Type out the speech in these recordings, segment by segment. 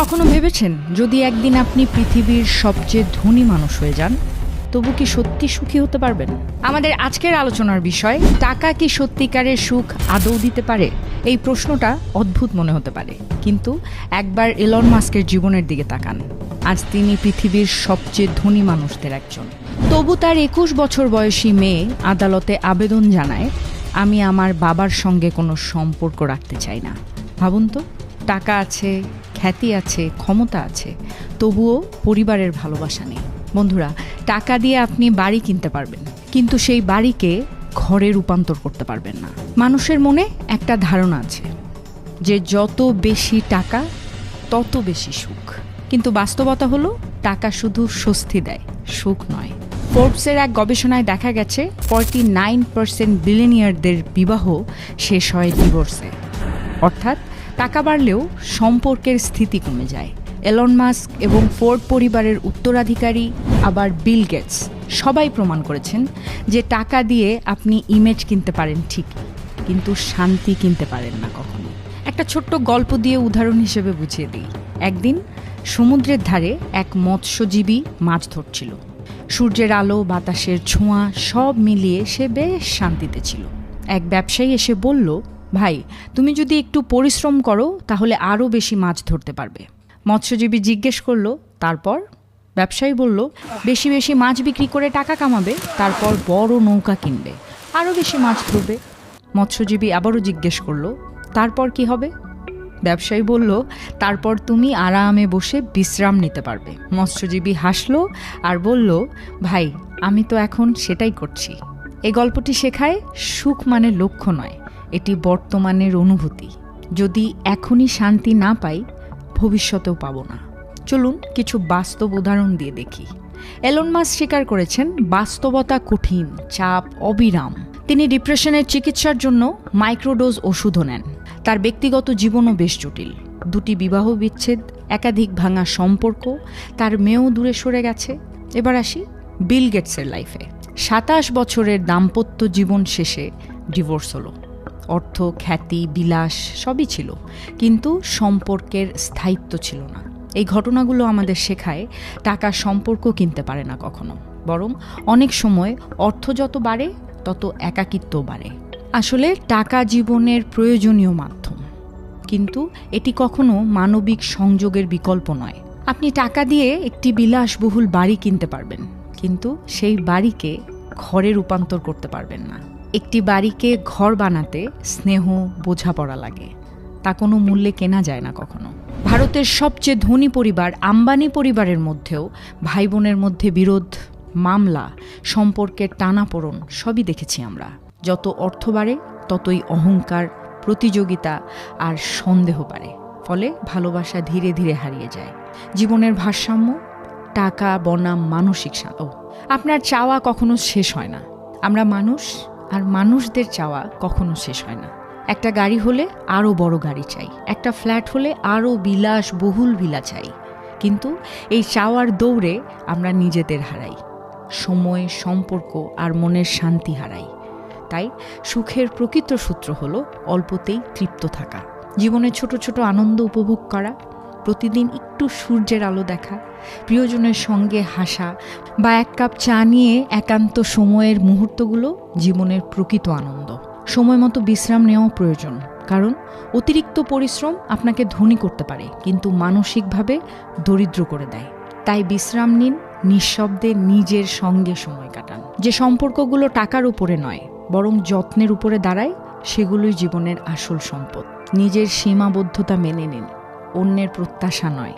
কখনো ভেবেছেন, যদি একদিন আপনি পৃথিবীর সবচেয়ে ধনী মানুষ হয়ে যান, তবু কি সত্যি সুখী হতে পারবেন? আমাদের আজকের আলোচনার বিষয়, টাকা কি সত্যিকারের সুখ আদৌ দিতে পারে? এই প্রশ্নটা অদ্ভুত মনে হতে পারে। কিন্তু একবার এলন মাস্কের জীবনের দিকে তাকান। আজ তিনি পৃথিবীর সবচেয়ে ধনী মানুষদের একজন। তবু তার একুশ বছর বয়সী মেয়ে আদালতে আবেদন জানায়, আমি আমার বাবার সঙ্গে কোনো সম্পর্ক রাখতে চাই না। ভাবুন তো, টাকা আছে খ্যাতি আছে, ক্ষমতা আছে, তবুও পরিবারের ভালোবাসা নেই। বন্ধুরা, টাকা দিয়ে আপনি বাড়ি কিনতে পারবেন, কিন্তু সেই বাড়িকে ঘরে রূপান্তর করতে পারবেন না। মানুষের মনে একটা ধারণা আছে যে যত বেশি টাকা, তত বেশি সুখ। কিন্তু বাস্তবতা হলো, টাকা শুধু স্বস্তি দেয়, সুখ নয়। ফোর্বসের এক গবেষণায় দেখা গেছে, ফর্টি নাইন পার্সেন্ট বিলিনিয়ারদের বিবাহ শেষ হয় ডিভোর্সে। অর্থাৎ টাকা বাড়লেও সম্পর্কের স্থিতি কমে যায়। এলন মাস্ক এবং ফোর্ড পরিবারের উত্তরাধিকারী, আবার বিল গেটস সবাই প্রমাণ করেছেন যে টাকা দিয়ে আপনি ইমেজ কিনতে পারেন ঠিক, কিন্তু শান্তি কিনতে পারেন না কখনো। একটা ছোট্ট গল্প দিয়ে উদাহরণ হিসেবে বুঝিয়ে দিই। একদিন সমুদ্রের ধারে এক মৎস্যজীবী মাছ ধরছিল। সূর্যের আলো, বাতাসের ছোঁয়া সব মিলিয়ে সে বেশ শান্তিতে ছিল। এক ব্যবসায়ী এসে বলল ভাই, তুমি যদি একটু পরিশ্রম করো, তাহলে আরও বেশি মাছ ধরতে পারবে। মৎস্যজীবী জিজ্ঞেস করল, তারপর? ব্যবসায়ী বলল, বেশি বেশি মাছ বিক্রি করে টাকা কামাবে, তারপর বড় নৌকা কিনবে আরও বেশি মাছ ধরবে। মৎস্যজীবী আবারও জিজ্ঞেস করল, তারপর কি হবে? ব্যবসায়ী বলল, তারপর তুমি আরামে বসে বিশ্রাম নিতে পারবে। মৎস্যজীবী হাসলো আর বলল, ভাই, আমি তো এখন সেটাই করছি। এই গল্পটি শেখায় সুখ মানে লক্ষ্য নয় এটি বর্তমানের অনুভূতি। যদি এখনই শান্তি না পাই, ভবিষ্যতেও পাব না। চলুন কিছু বাস্তব উদাহরণ দিয়ে দেখি। এলন মাস স্বীকার করেছেন, বাস্তবতা কঠিন, চাপ, অবিরাম। তিনি ডিপ্রেশনের চিকিৎসার জন্য মাইক্রোডোজ ওষুধও নেন। তার ব্যক্তিগত জীবনও বেশ জটিল। দুটি বিবাহ বিচ্ছেদ, একাধিক ভাঙা সম্পর্ক, তার মেয়েও দূরে সরে গেছে। এবার আসি বিল গেটসের লাইফে সাতাশ বছরের দাম্পত্য জীবন শেষে ডিভোর্স হলো। অর্থ, খ্যাতি, বিলাস সবই ছিল। কিন্তু সম্পর্কের স্থায়িত্ব ছিল না। এই ঘটনাগুলো আমাদের শেখায় টাকা সম্পর্ক কিনতে পারে না কখনো। বরং অনেক সময় অর্থ যত বাড়ে, তত একাকিত্ব বাড়ে। আসলে টাকা জীবনের প্রয়োজনীয় মাধ্যম। কিন্তু এটি কখনো মানবিক সংযোগের বিকল্প নয়। আপনি টাকা দিয়ে একটি বিলাসবহুল বাড়ি কিনতে পারবেন, কিন্তু সেই বাড়িকে ঘরে রূপান্তর করতে পারবেন না। একটি বাড়িকে ঘর বানাতে স্নেহ, বোঝাপড়া লাগে। তা কোনো মূল্যে কেনা যায় না কখনো। ভারতের সবচেয়ে ধনী পরিবার আম্বানি পরিবারের মধ্যেও ভাই বোনের মধ্যে বিরোধ, মামলা, সম্পর্কের টানাপোড়ন সবই দেখেছি আমরা। যত অর্থ বাড়ে, ততই অহংকার, প্রতিযোগিতা আর সন্দেহ বাড়ে। ফলে ভালোবাসা ধীরে ধীরে হারিয়ে যায়। জীবনের ভারসাম্য, টাকা, বনাম, মানসিক শা- ও, আপনার চাওয়া কখনো শেষ হয় না। আমরা মানুষ আর মানুষদের চাওয়া কখনো শেষ হয় না। একটা গাড়ি হলে আরও বড় গাড়ি চাই। একটা ফ্ল্যাট হলে আরও বিলাস, বহুল ভিলা চাই। কিন্তু এই চাওয়ার দৌড়ে আমরা নিজেদের হারাই। সময়, সম্পর্ক আর মনের শান্তি হারাই। তাই সুখের প্রকৃত সূত্র হলো অল্পতেই তৃপ্ত থাকা। জীবনে ছোট ছোট আনন্দ উপভোগ করা। প্রতিদিন একটু সূর্যের আলো দেখা, প্রিয়জনের সঙ্গে হাসা বা এক কাপ চা নিয়ে একান্ত সময়ের মুহূর্তগুলো জীবনের প্রকৃত আনন্দ। সময় মতো বিশ্রাম নেওয়া প্রয়োজন, কারণ অতিরিক্ত পরিশ্রম আপনাকে ধনী করতে পারে, কিন্তু মানসিকভাবে দরিদ্র করে দেয়। তাই বিশ্রাম নিন, নিঃশব্দে নিজের সঙ্গে সময় কাটান। যে সম্পর্কগুলো টাকার উপরে নয়, বরং যত্নের উপরে দাঁড়ায়, সেগুলোই জীবনের আসল সম্পদ। নিজের সীমাবদ্ধতা মেনে নিন। অন্যের প্রত্যাশা নয়।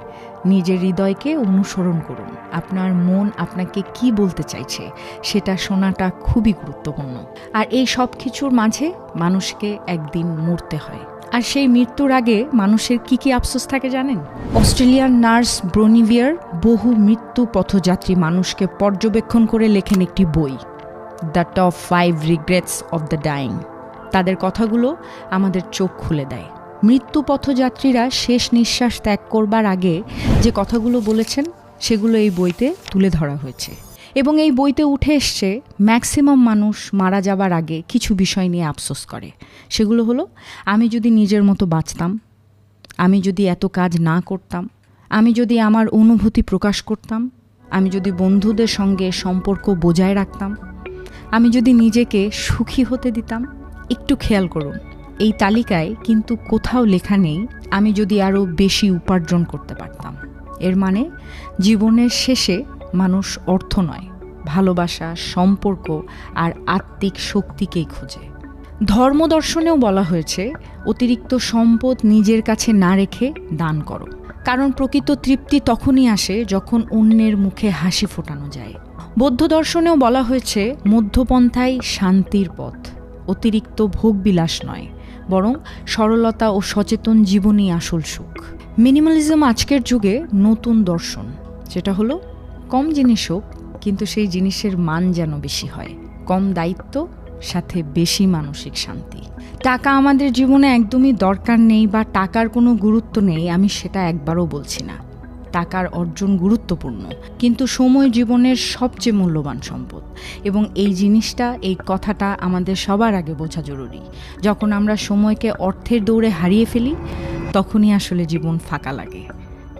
নিজের হৃদয়কে অনুসরণ করুন। আপনার মন আপনাকে কি বলতে চাইছে, সেটা শোনাটা খুবই গুরুত্বপূর্ণ। আর এই সব কিছুর মাঝে মানুষকে একদিন মরতে হয়। আর সেই মৃত্যুর আগে মানুষের কি কি আফসোস থাকে জানেন? অস্ট্রেলিয়ান নার্স ব্রোনিভিয়ার বহু মৃত্যু পথযাত্রী মানুষকে পর্যবেক্ষণ করে লেখেন একটি বই, the top five regrets of the dying তাদের কথাগুলো আমাদের চোখ খুলে দেয়। মৃত্যু পথযাত্রীরা শেষ নিঃশ্বাস ত্যাগ করবার আগে যে কথাগুলো বলেছেন, সেগুলো এই বইতে তুলে ধরা হয়েছে। এবং এই বইতে উঠে এসছে, ম্যাক্সিমাম মানুষ মারা যাবার আগে কিছু বিষয় নিয়ে আফসোস করে। সেগুলো হলো, আমি যদি নিজের মতো বাঁচতাম, আমি যদি এত কাজ না করতাম, আমি যদি আমার অনুভূতি প্রকাশ করতাম, আমি যদি বন্ধুদের সঙ্গে সম্পর্ক বজায় রাখতাম, আমি যদি নিজেকে সুখী হতে দিতাম, একটু খেয়াল করুন এই তালিকায় কিন্তু কোথাও লেখা নেই, আমি যদি আরও বেশি উপার্জন করতে পারতাম। এর মানে জীবনের শেষে মানুষ অর্থ নয়, ভালোবাসা, সম্পর্ক আর আত্মিক শক্তিকেই খোঁজে। ধর্মদর্শনেও বলা হয়েছে, অতিরিক্ত সম্পদ নিজের কাছে না রেখে দান করো। কারণ প্রকৃত তৃপ্তি তখনই আসে যখন অন্যের মুখে হাসি ফোটানো যায়। বৌদ্ধ দর্শনেও বলা হয়েছে, মধ্যপন্থাই শান্তির পথ, অতিরিক্ত ভোগবিলাস নয়। বরং সরলতা ও সচেতন জীবনই আসল সুখ। মিনিমালিজম আজকের যুগে নতুন দর্শন। যেটা হলো, কম জিনিস হোক, কিন্তু সেই জিনিসের মান যেন বেশি হয়। কম দায়িত্ব, সাথে বেশি মানসিক শান্তি। টাকা আমাদের জীবনে একদমই দরকার নেই বা টাকার কোনো গুরুত্ব নেই, আমি সেটা একবারও বলছি না। টাকার অর্জন গুরুত্বপূর্ণ। কিন্তু সময় জীবনের সবচেয়ে মূল্যবান সম্পদ। এবং এই জিনিসটা, এই কথাটা আমাদের সবার আগে বোঝা জরুরি। যখন আমরা সময়কে অর্থের দৌড়ে হারিয়ে ফেলি, তখনই আসলে জীবন ফাঁকা লাগে।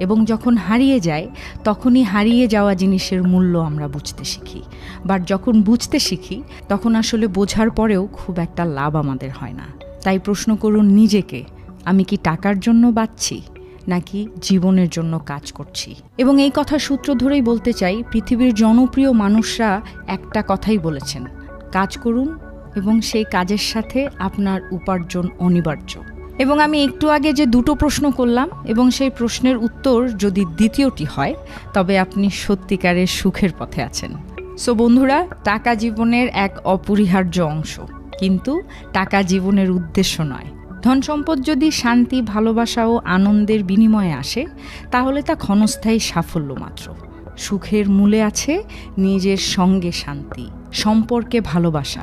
এবং যখন হারিয়ে যায়, তখনই হারিয়ে যাওয়া জিনিসের মূল্য আমরা বুঝতে শিখি। বাট যখন বুঝতে শিখি, তখন আসলে বোঝার পরেও খুব একটা লাভ আমাদের হয় না। তাই প্রশ্ন করুন নিজেকে, আমি কি টাকার জন্য বাঁচছি? নাকি জীবনের জন্য কাজ করছি। এবং এই কথা সূত্র ধরেই বলতে চাই, পৃথিবীর জনপ্রিয় মানুষরা একটা কথাই বলেছেন, কাজ করুন এবং সেই কাজের সাথে আপনার উপার্জন অনিবার্য। এবং আমি একটু আগে যে দুটো প্রশ্ন করলাম, এবং সেই প্রশ্নের উত্তর যদি দ্বিতীয়টি হয়, তবে আপনি সত্যিকারের সুখের পথে আছেন। সো বন্ধুরা, টাকা জীবনের এক অপরিহার্য অংশ। কিন্তু টাকা জীবনের উদ্দেশ্য নয়। ধন সম্পদ যদি শান্তি, ভালোবাসা ও আনন্দের বিনিময়ে আসে, তাহলে তা ক্ষণস্থায়ী সাফল্য মাত্র। সুখের মূলে আছে নিজের সঙ্গে শান্তি, সম্পর্কে ভালোবাসা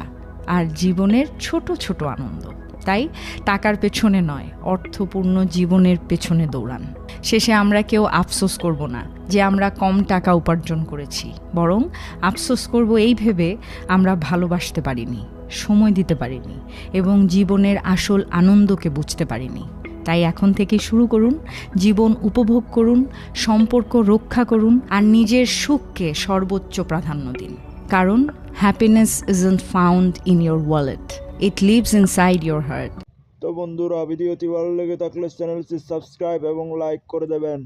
আর জীবনের ছোট ছোট আনন্দ। তাই টাকার পেছনে নয়, অর্থপূর্ণ জীবনের পেছনে দৌড়ান। শেষে আমরা কেউ আফসোস করব না। যে আমরা কম টাকা উপার্জন করেছি, বরং আফসোস করব এই ভেবে আমরা ভালোবাসতে পারিনি, সময় দিতে পারিনি এবং জীবনের আসল আনন্দকে বুঝতে পারিনি। তাই এখন থেকে শুরু করুন, জীবন উপভোগ করুন, সম্পর্ক রক্ষা করুন আর নিজের সুখকে সর্বোচ্চ প্রাধান্য দিন। কারণ happiness isn't found in your wallet it lives inside your heart তো বন্ধুরা, ভিডিওটি ভালো লেগে থাকলে চ্যানেলটি সাবস্ক্রাইব এবং লাইক করে দেবেন।